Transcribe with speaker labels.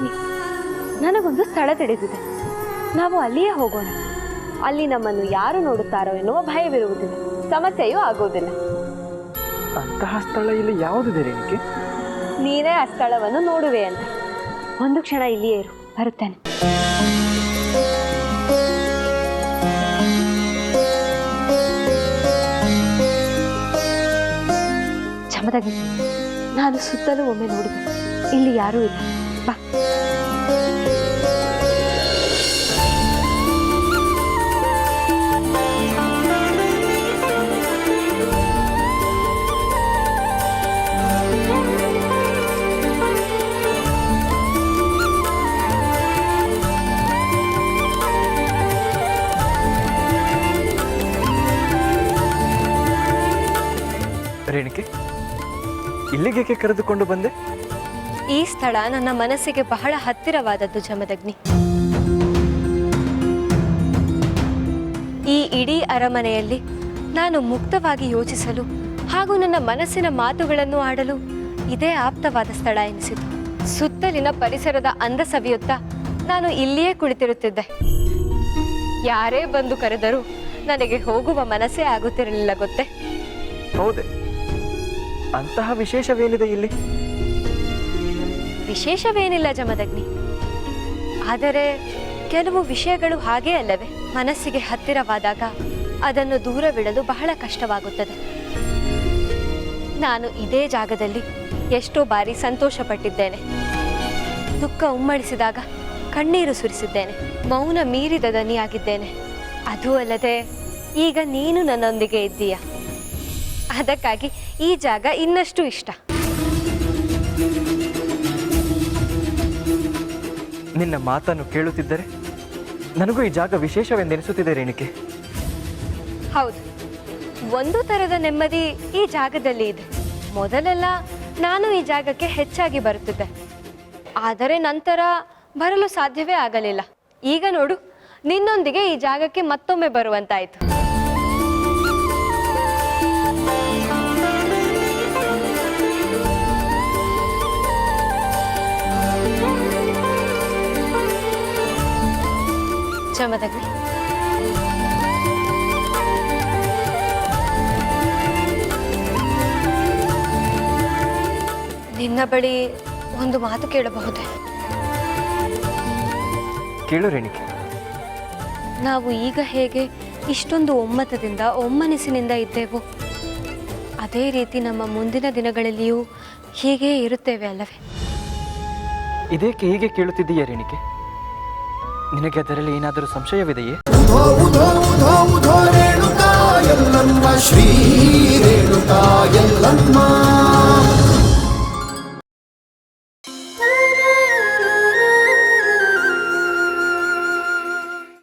Speaker 1: ಜಮದಗ್ನಿ ನನಗೊಂದು ಸ್ಥಳ ತಿಳಿದಿದೆ. ನಾವು ಅಲ್ಲಿಯೇ ಹೋಗೋಣ. ಅಲ್ಲಿ ನಮ್ಮನ್ನು ಯಾರು ನೋಡುತ್ತಾರೋ ಎನ್ನುವ ಭಯವಿರುವುದಿಲ್ಲ. ಸಮಸ್ಯೆಯೂ ಆಗುವುದಿಲ್ಲ.
Speaker 2: ಅಂತಹ ಸ್ಥಳ ಇಲ್ಲಿ ಯಾವುದಿದೆ ರೇಣುಕೆ
Speaker 1: ನೀನೇ ಆ ಸ್ಥಳವನ್ನು ನೋಡುವೆ ಅಂತ. ಒಂದು ಕ್ಷಣ ಇಲ್ಲಿಯೇ ಇರು. ಬರುತ್ತೇನೆ. ಚಮದಗಿ ನಾನು ಸುತ್ತಲೂ ಒಮ್ಮೆ ನೋಡಿದೆ. ಇಲ್ಲಿ ಯಾರೂ ಇಲ್ಲ. ಬಾ.
Speaker 2: ರೇಣುಕೆ ಕರೆದುಕೊಂಡು ಬಂದೆ?
Speaker 3: ಈ ಸ್ಥಳ ನನ್ನ ಮನಸ್ಸಿಗೆ ಬಹಳ ಹತ್ತಿರವಾದದ್ದು ಜಮದಗ್ನಿ ಈ ಇಡೀ ಅರಮನೆಯಲ್ಲಿ ನಾನು ಮುಕ್ತವಾಗಿ ಯೋಚಿಸಲು ಹಾಗೂ ನನ್ನ ಮನಸ್ಸಿನ ಮಾತುಗಳನ್ನು ಆಡಲು ಇದೇ ಆಪ್ತವಾದ ಸ್ಥಳ ಎನಿಸಿತು. ಸುತ್ತಲಿನ ಪರಿಸರದ ಅಂದ ಸವಿಯುತ್ತಾ ನಾನು ಇಲ್ಲಿಯೇ ಕುಳಿತಿರುತ್ತಿದ್ದೆ. ಯಾರೇ ಬಂದು ಕರೆದರೂ ನನಗೆ ಹೋಗುವ ಮನಸ್ಸೇ ಆಗುತ್ತಿರಲಿಲ್ಲ ಗೊತ್ತೇ?
Speaker 2: ಹೌದೇ. ಅಂತಹ ವಿಶೇಷವೇನಿದೆ ಇಲ್ಲಿ?
Speaker 3: ವಿಶೇಷವೇನಿಲ್ಲ ಜಮದಗ್ನಿ. ಆದರೆ ಕೆಲವು ವಿಷಯಗಳು ಹಾಗೇ ಅಲ್ಲವೇ? ಮನಸ್ಸಿಗೆ ಹತ್ತಿರವಾದಾಗ ಅದನ್ನು ದೂರವಿಡಲು ಬಹಳ ಕಷ್ಟವಾಗುತ್ತದೆ. ನಾನು ಇದೇ ಜಾಗದಲ್ಲಿ ಎಷ್ಟೋ ಬಾರಿ ಸಂತೋಷಪಟ್ಟಿದ್ದೇನೆ. ದುಃಖ ಉಮ್ಮಳಿಸಿದಾಗ ಕಣ್ಣೀರು ಸುರಿಸಿದ್ದೇನೆ. ಮೌನ ಮೀರಿದ ದನಿಯಾಗಿದ್ದೇನೆ. ಅದೂ ಅಲ್ಲದೆ ಈಗ ನೀನು ನನ್ನೊಂದಿಗೆ ಇದ್ದೀಯ? ಅದಕ್ಕಾಗಿ ಈ ಜಾಗ ಇನ್ನಷ್ಟು ಇಷ್ಟ.
Speaker 2: ನಿನ್ನ ಮಾತನ್ನು ಕೇಳುತ್ತಿದ್ದರೆ ನನಗೂ ಈ ಜಾಗ ವಿಶೇಷವೆಂದೆನಿಸುತ್ತಿದೆ, ರೇಣಿಕೆ.
Speaker 3: ಹೌದು. ಒಂದು ತರದ ನೆಮ್ಮದಿ ಈ ಜಾಗದಲ್ಲಿ ಇದೆ. ಮೊದಲೆಲ್ಲ ನಾನು ಈ ಜಾಗಕ್ಕೆ ಹೆಚ್ಚಾಗಿ ಬರುತ್ತಿದ್ದೆ. ಆದರೆ ನಂತರ ಬರಲು ಸಾಧ್ಯವೇ ಆಗಲಿಲ್ಲ. ಈಗ ನೋಡು, ನಿನ್ನೊಂದಿಗೆ ಈ ಜಾಗಕ್ಕೆ ಮತ್ತೊಮ್ಮೆ ಬರುವಂತಾಯಿತು. ಚಮದಗ್ನಿ ನಿನ್ನ ಬಳಿ ಒಂದು ಮಾತು ಕೇಳಬಹುದೇ?
Speaker 2: ಕೇಳು ರೇಣಿಕೆ.
Speaker 3: ನಾವು ಈಗ ಹೇಗೆ ಇಷ್ಟೊಂದು ಒಮ್ಮತದಿಂದ ಒಮ್ಮನಸ್ಸಿನಿಂದ ಇದ್ದೇವೋ? ಅದೇ ರೀತಿ ನಮ್ಮ ಮುಂದಿನ ದಿನಗಳಲ್ಲಿಯೂ ಹೀಗೇ ಇರುತ್ತೇವೆ ಅಲ್ಲವೇ?
Speaker 2: ಇದಕ್ಕೆ ಹೀಗೆ ಕೇಳುತ್ತಿದ್ದೀಯ ರೇಣಿಕೆ? ನಿನಗೆ ಅದರಲ್ಲಿ ಏನಾದರೂ ಸಂಶಯವಿದೆಯೇ?
Speaker 4: ಶ್ರೀ ರೇಣುಕಾ ಎಲ್ಲಮ್ಮ